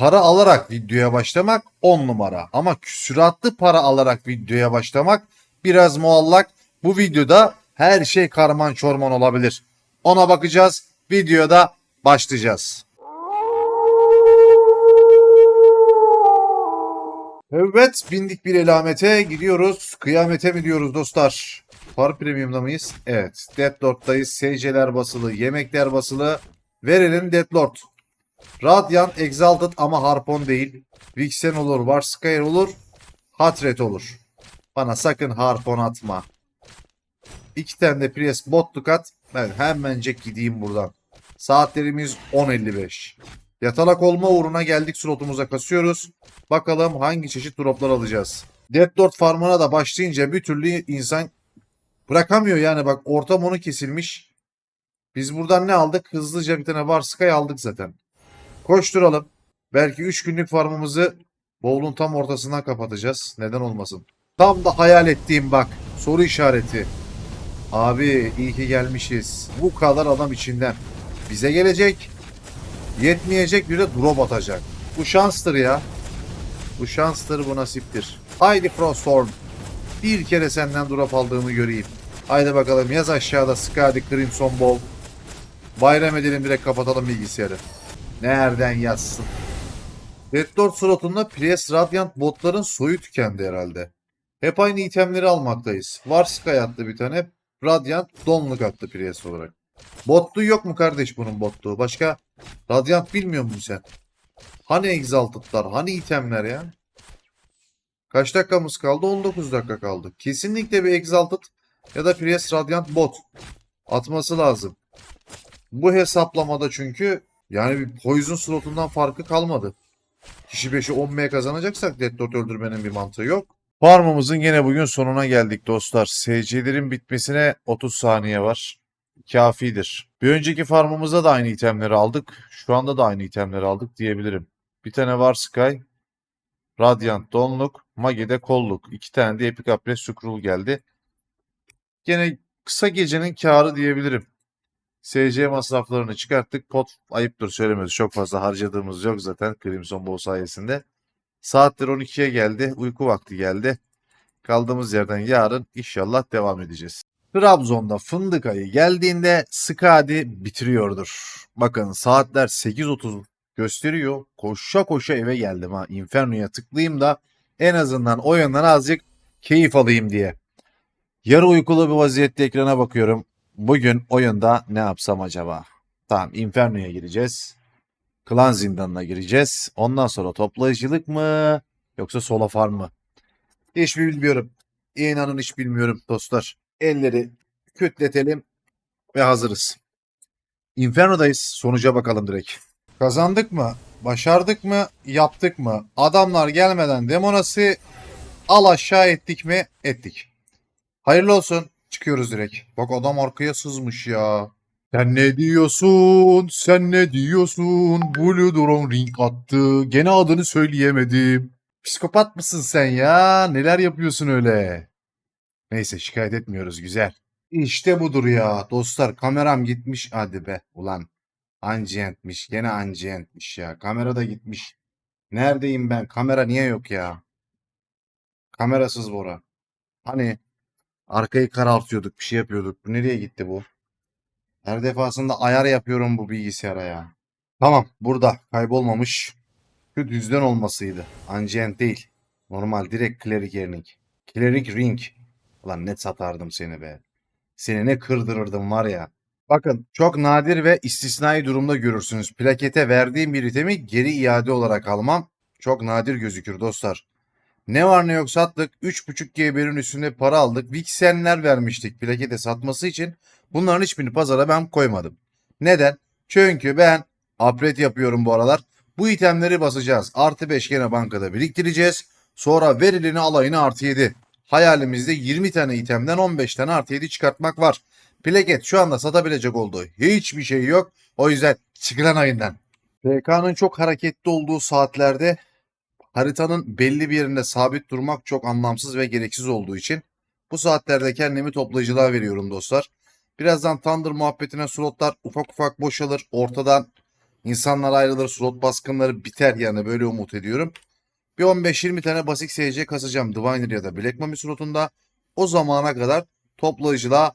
para alarak videoya başlamak 10 numara. Ama küsuratlı para alarak videoya başlamak biraz muallak. Bu videoda her şey karman çorman olabilir. Ona bakacağız. Videoda başlayacağız. Evet bindik bir elamete gidiyoruz. Kıyamete mi diyoruz dostlar? Par Premium'da mıyız? Evet. Deadlord'dayız. SC'ler basılı, yemekler basılı. Verelim Deadlord. Radiant Exalted ama Harpon değil. Vixen olur, Warskyer olur, Hatred olur. Bana sakın Harpon atma. İki tane de Priest botluk at. Ben hemencek gideyim buradan. Saatlerimiz 10.55. Yatalak olma uğruna geldik slotumuza kasıyoruz. Bakalım hangi çeşit droplar alacağız. Deadlord farmına da başlayınca bir türlü insan bırakamıyor yani bak ortam onu kesilmiş. Biz buradan ne aldık? Hızlıca bir tane Warskay aldık zaten. Koşturalım. Belki 3 günlük farmımızı bowl'un tam ortasından kapatacağız. Neden olmasın? Tam da hayal ettiğim bak. Soru işareti. Abi iyi ki gelmişiz. Bu kadar adam içinden. Bize gelecek. Yetmeyecek bir de drop atacak. Bu şanstır ya. Bu şanstır bu nasiptir. Haydi Frostorm. Bir kere senden drop aldığımı göreyim. Haydi bakalım yaz aşağıda Skadi Crimson Ball. Bayram edelim direkt kapatalım bilgisayarı. Nereden yazsın? Deadlord slotunda Priest Radiant botların soyu tükendi herhalde. Hep aynı itemleri almaktayız. Varskay attı bir tane. Radiant donluk attı Priest olarak. Botluğu yok mu kardeş bunun botluğu? Başka Radiant bilmiyor musun sen? Hani Exalted'lar? Hani itemler ya? Kaç dakikamız kaldı? 19 dakika kaldı. Kesinlikle bir Exalted ya da Priest Radiant bot atması lazım. Bu hesaplamada çünkü yani bir Poison slotundan farkı kalmadı. Kişi 5'i 10M kazanacaksak Dead Dot öldürmenin bir mantığı yok. Farmımızın gene bugün sonuna geldik dostlar. SC'lerin bitmesine 30 saniye var. Kafidir. Bir önceki farmımızda da aynı itemleri aldık. Şu anda da aynı itemleri aldık diyebilirim. Bir tane var Sky. Radiant Donluk. Mage'de Kolluk. İki tane de Epic Apres Scroll geldi. Gene kısa gecenin karı diyebilirim. SC masraflarını çıkarttık. Pot ayıptır söylemesi. Çok fazla harcadığımız yok zaten Crimson Bow sayesinde. Saatler 12'ye geldi. Uyku vakti geldi. Kaldığımız yerden yarın inşallah devam edeceğiz. Trabzon'da fındık ayı geldiğinde Skadi bitiriyordur. Bakın saatler 8.30 gösteriyor. Koşa koşa eve geldim ha. Inferno'ya tıklayayım da en azından o yönden azıcık keyif alayım diye. Yarı uykulu bir vaziyette ekrana bakıyorum. Bugün oyunda ne yapsam acaba? Tamam Inferno'ya gireceğiz. Klan zindanına gireceğiz. Ondan sonra toplayıcılık mı yoksa solo farm mı? Hiç bilmiyorum. İnanın hiç bilmiyorum dostlar. Elleri kütletelim ve hazırız. Inferno'dayız. Sonuca bakalım direkt. Kazandık mı? Başardık mı? Yaptık mı? Adamlar gelmeden demonası al aşağı ettik mi? Ettik. Hayırlı olsun. Çıkıyoruz direkt. Bak adam arkaya sızmış ya. Sen ne diyorsun? Sen ne diyorsun? Blue Drone ring attı. Gene adını söyleyemedim. Psikopat mısın sen ya? Neler yapıyorsun öyle? Neyse şikayet etmiyoruz güzel. İşte budur ya. Dostlar kameram gitmiş. Hadi be ulan. Anciyentmiş. Gene anciyentmiş ya. Kamera da gitmiş. Neredeyim ben? Kamera niye yok ya? Kamerasız Bora. Hani arkayı karartıyorduk, bir şey yapıyorduk. Bu nereye gitti bu? Her defasında ayar yapıyorum bu bilgisayara ya. Tamam, burada kaybolmamış. Şu düzden olmasıydı. Ancient değil. Normal direkt Cleric Ring. Cleric Ring. Ulan ne satardım seni be. Seni ne kırdırırdım var ya. Bakın çok nadir ve istisnai durumda görürsünüz. Plakete verdiğim bir itemi geri iade olarak almam. Çok nadir gözükür dostlar. Ne var ne yok sattık. 3.5 GB'nin üstünde para aldık. Vixenler vermiştik plakete satması için. Bunların hiçbirini pazara ben koymadım. Neden? Çünkü ben upgrade yapıyorum bu aralar. Bu itemleri basacağız. Artı 5 gene bankada biriktireceğiz. Sonra verilini alayını artı 7. Hayalimizde 20 tane itemden 15 tane artı 7 çıkartmak var. Plaket şu anda satabilecek olduğu hiçbir şey yok. O yüzden çıkılan ayından. PK'nın çok hareketli olduğu saatlerde haritanın belli bir yerinde sabit durmak çok anlamsız ve gereksiz olduğu için bu saatlerde kendimi toplayıcılığa veriyorum dostlar. Birazdan Thunder muhabbetine slotlar ufak ufak boşalır. Ortadan İnsanlar ayrılır, slot baskınları biter yani böyle umut ediyorum. Bir 15-20 tane basit SC kasacağım Diviner ya da Black Mummy slotunda. O zamana kadar toplayıcılığa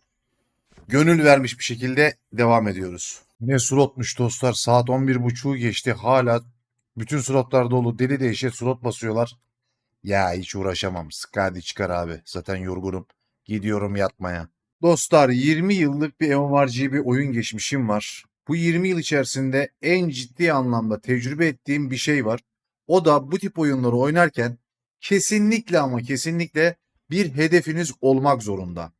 gönül vermiş bir şekilde devam ediyoruz. Ne slotmuş dostlar. Saat 11.30'u geçti. Hala bütün slotlar dolu. Deli değişik slot basıyorlar. Ya hiç uğraşamam. Skadi çıkar abi. Zaten yorgunum. Gidiyorum yatmaya. Dostlar 20 yıllık bir MMORPG oyun geçmişim var. Bu 20 yıl içerisinde en ciddi anlamda tecrübe ettiğim bir şey var. O da bu tip oyunları oynarken kesinlikle ama kesinlikle bir hedefiniz olmak zorunda.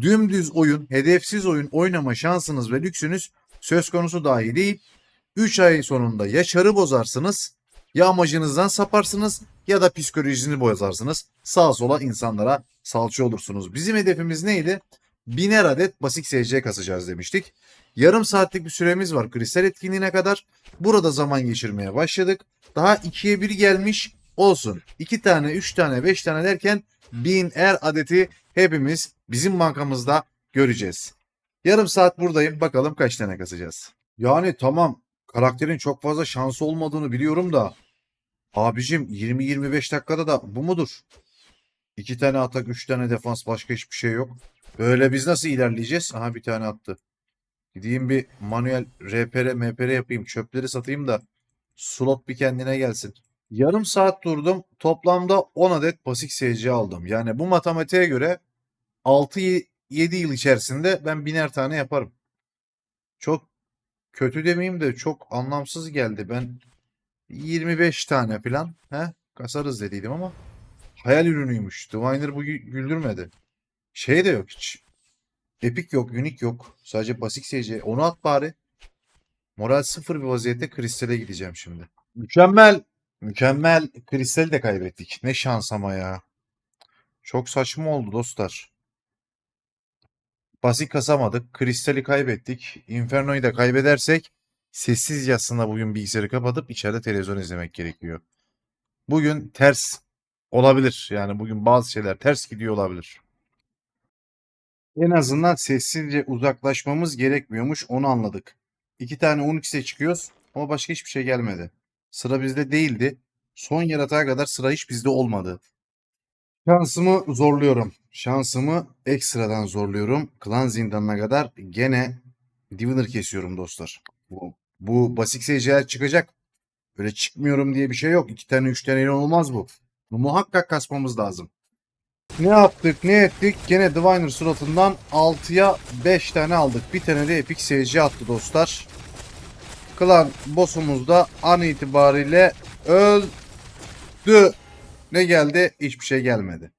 Dümdüz oyun, hedefsiz oyun oynama şansınız ve lüksünüz söz konusu dahi değil. 3 ay sonunda ya çarı bozarsınız, ya amacınızdan saparsınız ya da psikolojinizi bozarsınız. Sağa sola insanlara salça olursunuz. Bizim hedefimiz neydi? Biner adet basit SC kasacağız demiştik. Yarım saatlik bir süremiz var kristal etkinliğine kadar. Burada zaman geçirmeye başladık. Daha ikiye bir gelmiş olsun. 2 tane, 3 tane, 5 tane derken bin er adeti hepimiz bizim bankamızda göreceğiz. Yarım saat buradayım. Bakalım kaç tane kasacağız. Yani tamam karakterin çok fazla şansı olmadığını biliyorum da abicim 20-25 dakikada da bu mudur? 2 tane atak, 3 tane defans başka hiçbir şey yok. Böyle biz nasıl ilerleyeceğiz? Aha bir tane attı. Gideyim bir manuel RPR, MPR yapayım. Çöpleri satayım da slot bir kendine gelsin. Yarım saat durdum. Toplamda 10 adet basit SC aldım. Yani bu matematiğe göre 6-7 yıl içerisinde ben biner tane yaparım. Çok kötü demeyeyim de çok anlamsız geldi. Ben 25 tane falan he, kasarız dediydim ama hayal ürünüymüş. Diviner bu gü- güldürmedi. Şey de yok hiç. Epic yok, Unique yok. Sadece basit SC. Onu at bari. Moral sıfır bir vaziyette Kristal'e gideceğim şimdi. Mükemmel. Mükemmel. Kristal'i de kaybettik. Ne şans ama ya. Çok saçma oldu dostlar. Basit kasamadık. Kristal'i kaybettik. Inferno'yu da kaybedersek sessiz yatsına bugün bilgisayarı kapatıp içeride televizyon izlemek gerekiyor. Bugün ters olabilir. Yani bugün bazı şeyler ters gidiyor olabilir. En azından sessizce uzaklaşmamız gerekmiyormuş onu anladık. İki tane 12'se çıkıyoruz ama başka hiçbir şey gelmedi. Sıra bizde değildi. Son yaratığa kadar sıra hiç bizde olmadı. Şansımı zorluyorum. Şansımı ekstradan zorluyorum. Klan zindanına kadar gene Diviner kesiyorum dostlar. Bu, bu basit SC'ler çıkacak. Böyle çıkmıyorum diye bir şey yok. İki tane üç tane olmaz bu. Bu muhakkak kasmamız lazım. Ne yaptık ne ettik? Gene Diviner suratından 6'ya 5 tane aldık. Bir tane de Epic SC attı dostlar. Klan boss'umuz da an itibariyle öldü. Ne geldi? Hiçbir şey gelmedi.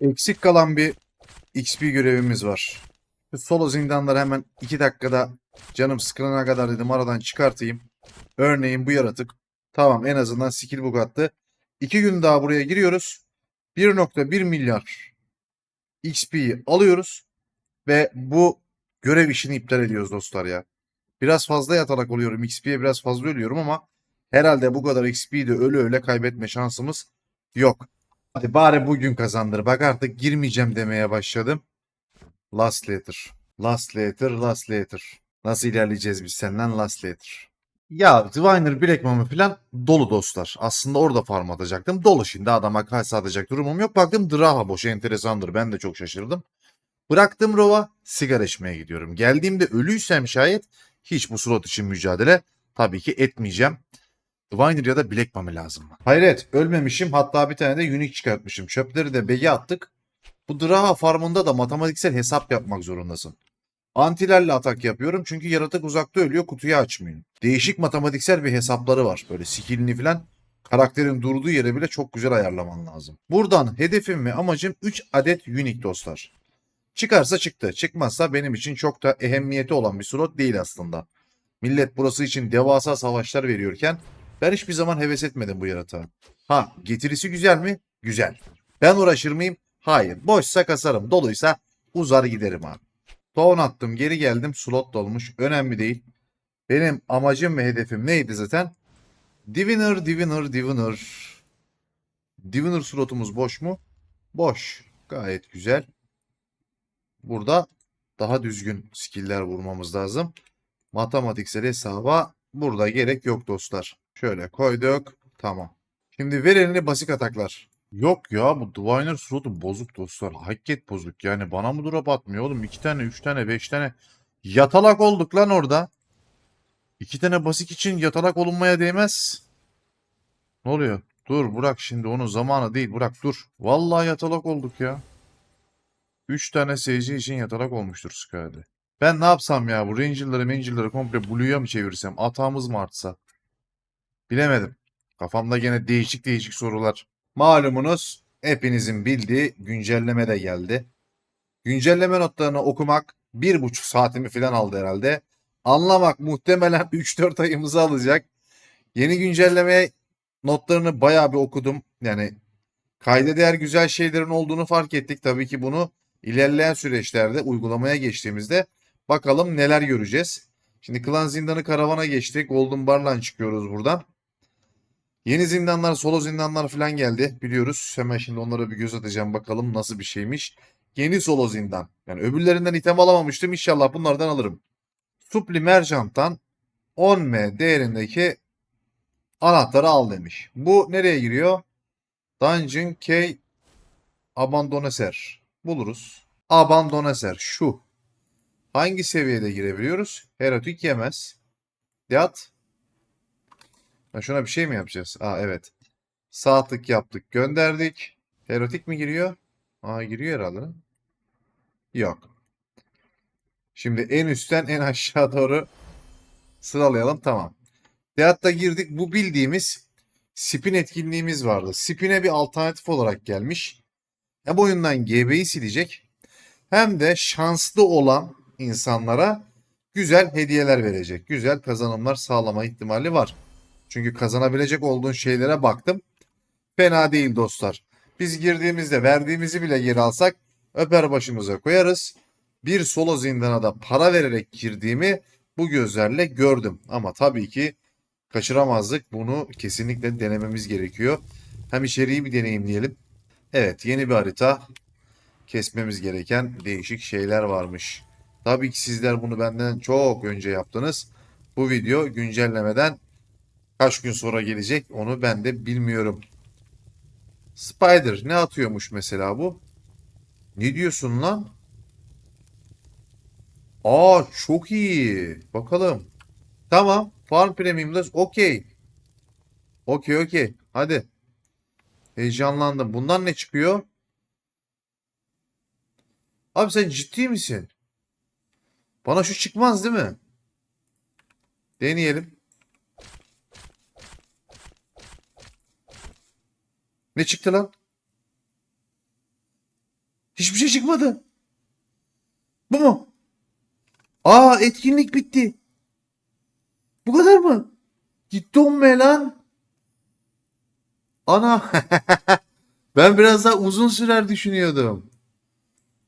Eksik kalan bir XP görevimiz var. Şu solo zindanları hemen 2 dakikada canım sıkılana kadar dedim aradan çıkartayım. Örneğin bu yaratık. Tamam en azından skill book attı. 2 gün daha buraya giriyoruz. 1.1 milyar XP'yi alıyoruz ve bu görev işini iptal ediyoruz dostlar ya. Biraz fazla yatalak oluyorum. XP'ye biraz fazla ölüyorum ama herhalde bu kadar XP'yi de ölü öyle kaybetme şansımız yok. Hadi bari bugün kazandır. Bak artık girmeyeceğim demeye başladım. Last letter. Last letter, last letter. Nasıl ilerleyeceğiz biz senden last letter? Ya Diviner, Black Mummy falan dolu dostlar. Aslında orada farm atacaktım. Dolu şimdi adama kase atacak durumum yok. Baktım Draha boş enteresandır. Ben de çok şaşırdım. Bıraktım Rova sigara içmeye gidiyorum. Geldiğimde ölüysem şayet hiç bu slot için mücadele tabii ki etmeyeceğim. Diviner ya da Black Mummy lazım. Hayret ölmemişim hatta bir tane de Unique çıkartmışım. Çöpleri de bege attık. Bu Draha farmında da matematiksel hesap yapmak zorundasın. Antilerle atak yapıyorum çünkü yaratık uzakta ölüyor kutuyu açmıyor. Değişik matematiksel bir hesapları var. Böyle skillini falan karakterin durduğu yere bile çok güzel ayarlaman lazım. Buradan hedefim ve amacım 3 adet unique dostlar. Çıkarsa çıktı. Çıkmazsa benim için çok da ehemmiyeti olan bir slot değil aslında. Millet burası için devasa savaşlar veriyorken ben hiçbir zaman heves etmedim bu yaratığa. Ha getirisi güzel mi? Güzel. Ben uğraşır mıyım? Hayır. Boşsa kasarım. Doluysa uzar giderim abi. Town attım geri geldim slot dolmuş. Önemli değil. Benim amacım ve hedefim neydi zaten? Diviner, Diviner, Diviner. Diviner slotumuz boş mu? Boş. Gayet güzel. Burada daha düzgün skill'ler vurmamız lazım. Matematiksel hesaba burada gerek yok dostlar. Şöyle koyduk. Tamam. Şimdi ver elini basit ataklar. Yok ya bu Diviner Slot'u bozuk dostlar. Hakikaten bozuk. Yani bana mı drop atmıyor oğlum? 2 tane, 3 tane, 5 tane. Yatalak olduk lan orada. 2 tane basik için yatalak olunmaya değmez. Ne oluyor? Dur bırak şimdi onun zamanı değil. Bırak dur. Vallahi yatalak olduk ya. 3 tane SC için yatalak olmuştur Sky'de. Ben ne yapsam ya? Bu Ranger'ları Ranger'ları komple Blue'ya mı çevirsem? Atağımız mı artsa? Bilemedim. Kafamda gene değişik değişik sorular. Malumunuz hepinizin bildiği güncelleme de geldi. Güncelleme notlarını okumak bir buçuk saatimi falan aldı herhalde. Anlamak muhtemelen 3-4 ayımızı alacak. Yeni güncellemeye notlarını bayağı bir okudum. Yani kayda değer güzel şeylerin olduğunu fark ettik. Tabii ki bunu ilerleyen süreçlerde uygulamaya geçtiğimizde bakalım neler göreceğiz. Şimdi Klan Zindanı karavana geçtik. Golden Bar'la çıkıyoruz buradan. Yeni zindanlar, solo zindanlar falan geldi biliyoruz. Hemen şimdi onlara bir göz atacağım bakalım nasıl bir şeymiş. Yeni solo zindan. Yani öbürlerinden item alamamıştım. İnşallah bunlardan alırım. Supli Merchant'tan 10M değerindeki anahtarı al demiş. Bu nereye giriyor? Dungeon K Abandoneser. Buluruz. Abandoneser şu. Hangi seviyede girebiliyoruz? Heretik yemez. Yat. Ha, şuna bir şey mi yapacağız? Aa evet. Sağ tık yaptık. Gönderdik. Heretik mi giriyor? Aa giriyor herhalde. Yok. Şimdi en üstten en aşağı doğru sıralayalım. Tamam. Dehatta girdik. Bu bildiğimiz spin etkinliğimiz vardı. Spin'e bir alternatif olarak gelmiş. Hem oyundan GB'yi silecek hem de şanslı olan insanlara güzel hediyeler verecek. Güzel kazanımlar sağlama ihtimali var. Çünkü kazanabilecek olduğun şeylere baktım. Fena değil dostlar. Biz girdiğimizde verdiğimizi bile geri alsak öper başımıza koyarız. Bir solo zindana da para vererek girdiğimi bu gözlerle gördüm. Ama tabii ki kaçıramazdık. Bunu kesinlikle denememiz gerekiyor. Hem içeriği bir deneyimleyelim. Evet yeni bir harita. Kesmemiz gereken değişik şeyler varmış. Tabii ki sizler bunu benden çok önce yaptınız. Bu video güncellemeden kaç gün sonra gelecek onu ben de bilmiyorum. Spider ne atıyormuş mesela bu? Ne diyorsun lan? Aa çok iyi. Bakalım. Tamam. Farm Premium'da okey. Okey okey. Hadi. Heyecanlandım. Bundan ne çıkıyor? Abi sen ciddi misin? Bana şu çıkmaz değil mi? Deneyelim. Ne çıktı lan? Hiçbir şey çıkmadı. Bu mu? Aa etkinlik bitti. Bu kadar mı? Gitti o mu lan? Ana. ben biraz daha uzun sürer düşünüyordum.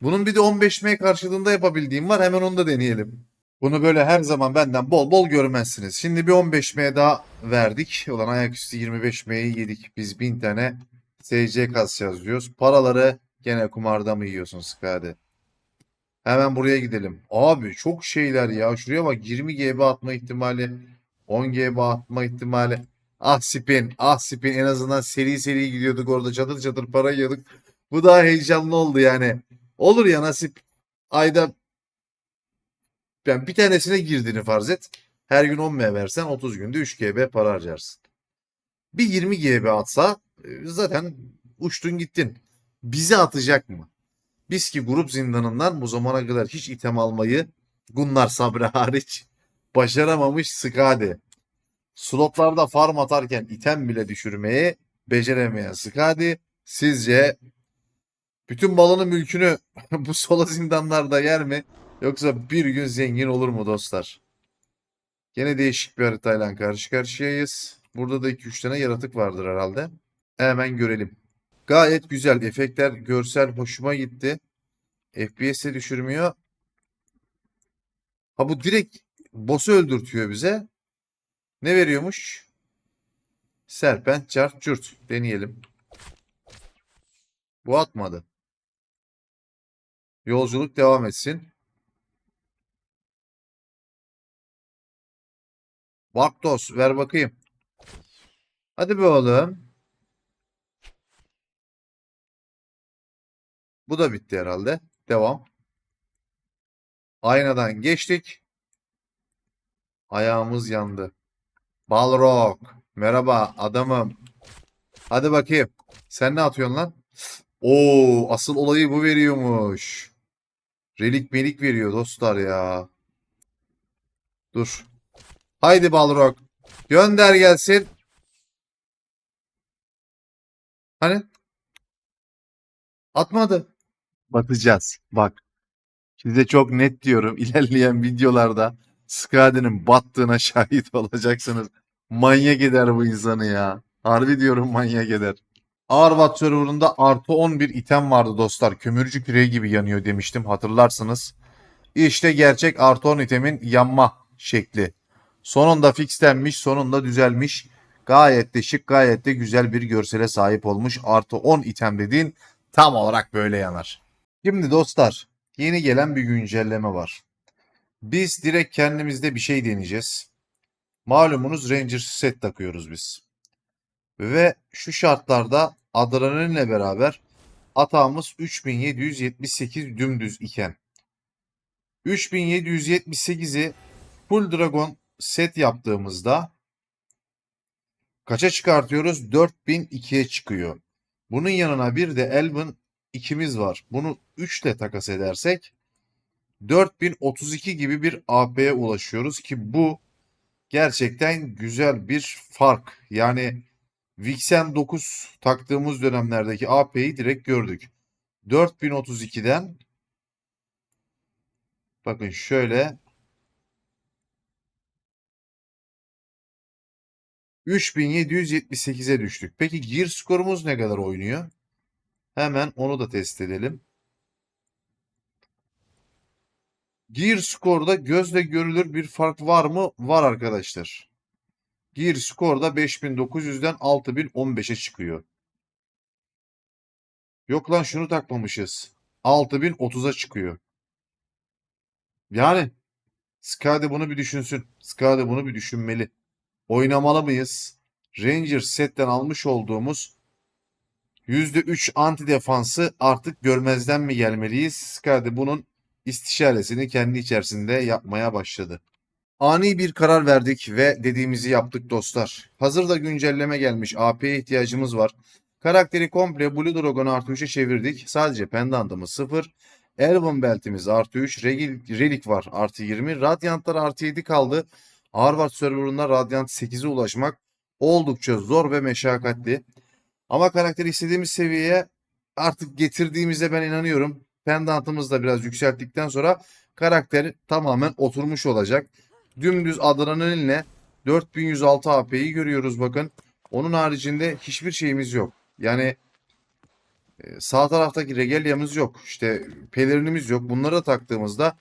Bunun bir de 15M karşılığında yapabildiğim var. Hemen onu da deneyelim. Bunu böyle her zaman benden bol bol görmezsiniz. Şimdi bir 15M daha verdik. Ulan ayaküstü 25M'yi yedik. Biz 1000 tane SC kasacağız diyoruz. Paraları gene kumarda mı yiyorsun Skade? Hemen buraya gidelim. Abi çok şeyler ya. Şuraya bak 20 GB atma ihtimali. 10 GB atma ihtimali. Ah spin. Ah spin. En azından seri seri gidiyorduk orada. Çatır çatır para yiyorduk. Bu daha heyecanlı oldu yani. Olur ya nasip. Ayda ben bir tanesine girdiğini farz et. Her gün 10 M versen 30 günde 3 GB para harcarsın. Bir 20 GB atsa zaten uçtun gittin. Bizi atacak mı? Biz ki grup zindanından bu zamana kadar hiç item almayı Gunnar Sabri hariç başaramamış Skadi. Slotlarda farm atarken item bile düşürmeyi beceremeyen Skadi sizce bütün malını mülkünü bu sola zindanlarda yer mi? Yoksa bir gün zengin olur mu dostlar? Gene değişik bir haritayla karşı karşıyayız. Burada da 2-3 tane yaratık vardır herhalde. Hemen görelim. Gayet güzel. Efektler, görsel hoşuma gitti. FPS'i düşürmüyor. Ha bu direkt boss'u öldürtüyor bize. Ne veriyormuş? Serpent, çarp, cürt. Deneyelim. Bu atmadı. Yolculuk devam etsin. Vaktos ver bakayım. Hadi be oğlum. Bu da bitti herhalde. Devam. Aynadan geçtik. Ayağımız yandı. Balrog. Merhaba adamım. Hadi bakayım. Sen ne atıyorsun lan? Oo, asıl olayı bu veriyormuş. Relik melik veriyor dostlar ya. Dur. Haydi Balrog. Gönder gelsin. Hani? Atmadı. Batacağız. Bak. Size çok net diyorum. İlerleyen videolarda Skade'nin battığına şahit olacaksınız. Manyak eder bu insanı ya. Harbi diyorum manyak eder. Arvat serverında artı 11 item vardı dostlar. Kömürcü küreği gibi yanıyor demiştim hatırlarsınız. İşte gerçek artı 10 itemin yanma şekli. Sonunda fixlenmiş, sonunda düzelmiş. Gayet de şık, gayet de güzel bir görsele sahip olmuş. Artı 10 item dediğin tam olarak böyle yanar. Şimdi dostlar, yeni gelen bir güncelleme var. Biz direkt kendimizde bir şey deneyeceğiz. Malumunuz Ranger set takıyoruz biz. Ve şu şartlarda adrenalinle beraber atağımız 3778 dümdüz iken 3778'i full dragon set yaptığımızda kaça çıkartıyoruz? 4002'ye çıkıyor. Bunun yanına bir de Elven 2'miz var. Bunu 3 ile takas edersek 4032 gibi bir AP'ye ulaşıyoruz ki bu gerçekten güzel bir fark. Yani Vixen 9 taktığımız dönemlerdeki AP'yi direkt gördük. 4032'den bakın şöyle 3778'e düştük. Peki gear skorumuz ne kadar oynuyor? Hemen onu da test edelim. Gear skorda gözle görülür bir fark var mı? Var arkadaşlar. Gear skorda 5900'den 6015'e çıkıyor. Yok lan şunu takmamışız. 6030'a çıkıyor. Yani Skade bunu bir düşünsün. Skade bunu bir düşünmeli. Oynamalı mıyız? Ranger setten almış olduğumuz %3 anti defansı artık görmezden mi gelmeliyiz? Skade bunun istişaresini kendi içerisinde yapmaya başladı. Ani bir karar verdik ve dediğimizi yaptık dostlar. Hazırda güncelleme gelmiş AP'ye ihtiyacımız var. Karakteri komple Blue Dragon artı 3'e çevirdik. Sadece pendantımız 0. Elven beltimiz artı 3. Regil, Relik var artı 20. Radiantlar artı 7 kaldı. Harvard serverında Radiant 8'e ulaşmak oldukça zor ve meşakkatli. Ama karakteri istediğimiz seviyeye artık getirdiğimize ben inanıyorum. Pendantımızı da biraz yükselttikten sonra karakter tamamen oturmuş olacak. Dümdüz adrenalinle 4106 AP'yi görüyoruz bakın. Onun haricinde hiçbir şeyimiz yok. Yani e, sağ taraftaki regelyamız yok. İşte pelerinimiz yok. Bunları da taktığımızda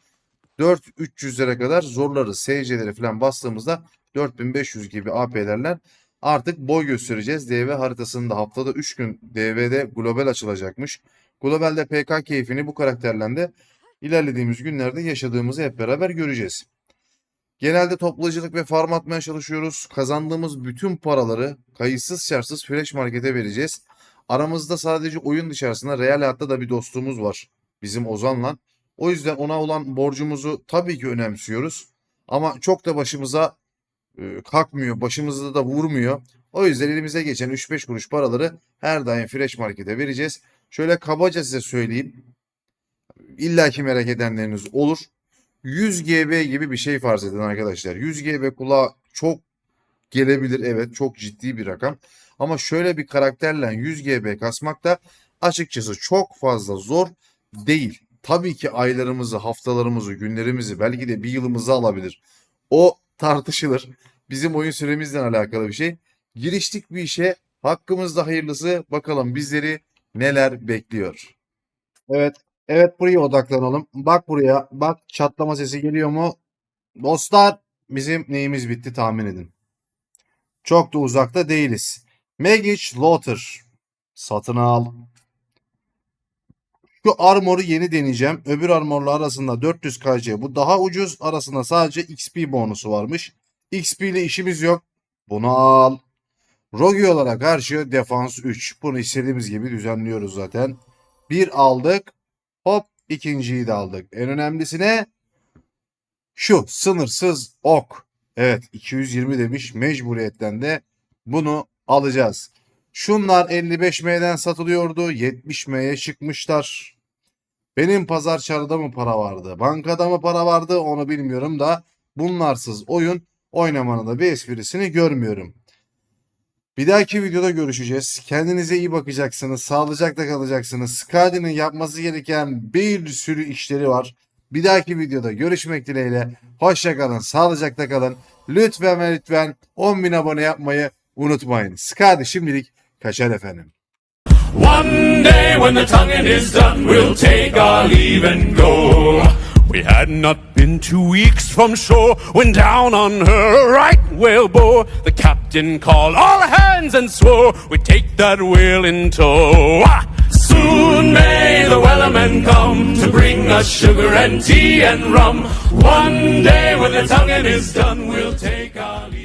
4300'lere kadar zorlarız. SC'leri falan bastığımızda 4500 gibi AP'lerle artık boy göstereceğiz. DV haritasında haftada 3 gün DV'de global açılacakmış. Globalde PK keyfini bu karakterle de ilerlediğimiz günlerde yaşadığımızı hep beraber göreceğiz. Genelde toplayıcılık ve farm atmaya çalışıyoruz. Kazandığımız bütün paraları kayıtsız şartsız Fresh Market'e vereceğiz. Aramızda sadece oyun dışarısında real hayatta da bir dostluğumuz var. Bizim Ozan'la. O yüzden ona olan borcumuzu tabii ki önemsiyoruz. Ama çok da başımıza e, kalkmıyor, başımızda da vurmuyor. O yüzden elimize geçen 3-5 kuruş paraları her daim Fresh Market'e vereceğiz. Şöyle kabaca size söyleyeyim. İlla ki merak edenleriniz olur. 100 GB gibi bir şey farz edin arkadaşlar. 100 GB kulağa çok gelebilir evet çok ciddi bir rakam. Ama şöyle bir karakterle 100 GB kasmak da açıkçası çok fazla zor değil. Tabii ki aylarımızı, haftalarımızı, günlerimizi belki de bir yılımızı alabilir. O tartışılır. Bizim oyun süremizle alakalı bir şey. Giriştik bir işe hakkımızda hayırlısı bakalım bizleri neler bekliyor. Evet Evet buraya odaklanalım. Bak buraya. Bak çatlama sesi geliyor mu? Dostlar bizim neyimiz bitti tahmin edin. Çok da uzakta değiliz. Magic Laughter. Satın al. Şu armoru yeni deneyeceğim. Öbür armorla arasında 400 KC. Bu daha ucuz. Arasında sadece XP bonusu varmış. XP ile işimiz yok. Bunu al. Rogio'lara karşı defans 3. Bunu istediğimiz gibi düzenliyoruz zaten. Bir aldık. Hop ikinciyi de aldık. En önemlisine şu sınırsız ok. Evet 220 demiş mecburiyetten de bunu alacağız. Şunlar 55M'den satılıyordu. 70M'ye çıkmışlar. Benim pazar çarıda mı para vardı? Bankada mı para vardı? Onu bilmiyorum da bunlarsız oyun oynamanın da bir esprisini görmüyorum. Bir dahaki videoda görüşeceğiz. Kendinize iyi bakacaksınız. Sağlıcakla kalacaksınız. Skadi'nin yapması gereken bir sürü işleri var. Bir dahaki videoda görüşmek dileğiyle. Hoşça kalın. Sağlıcakla kalın. Lütfen ve lütfen 10.000 abone yapmayı unutmayın. Skadi şimdilik kaçar efendim. One day when the tonguing is done, we'll take our leave and go. We had not been two weeks from shore when down on her right whale bore. The captain called all hands and swore we'd take that whale in tow. Ah! Soon may the wellermen come to bring us sugar and tea and rum. One day when the tonguing is done, we'll take our leave.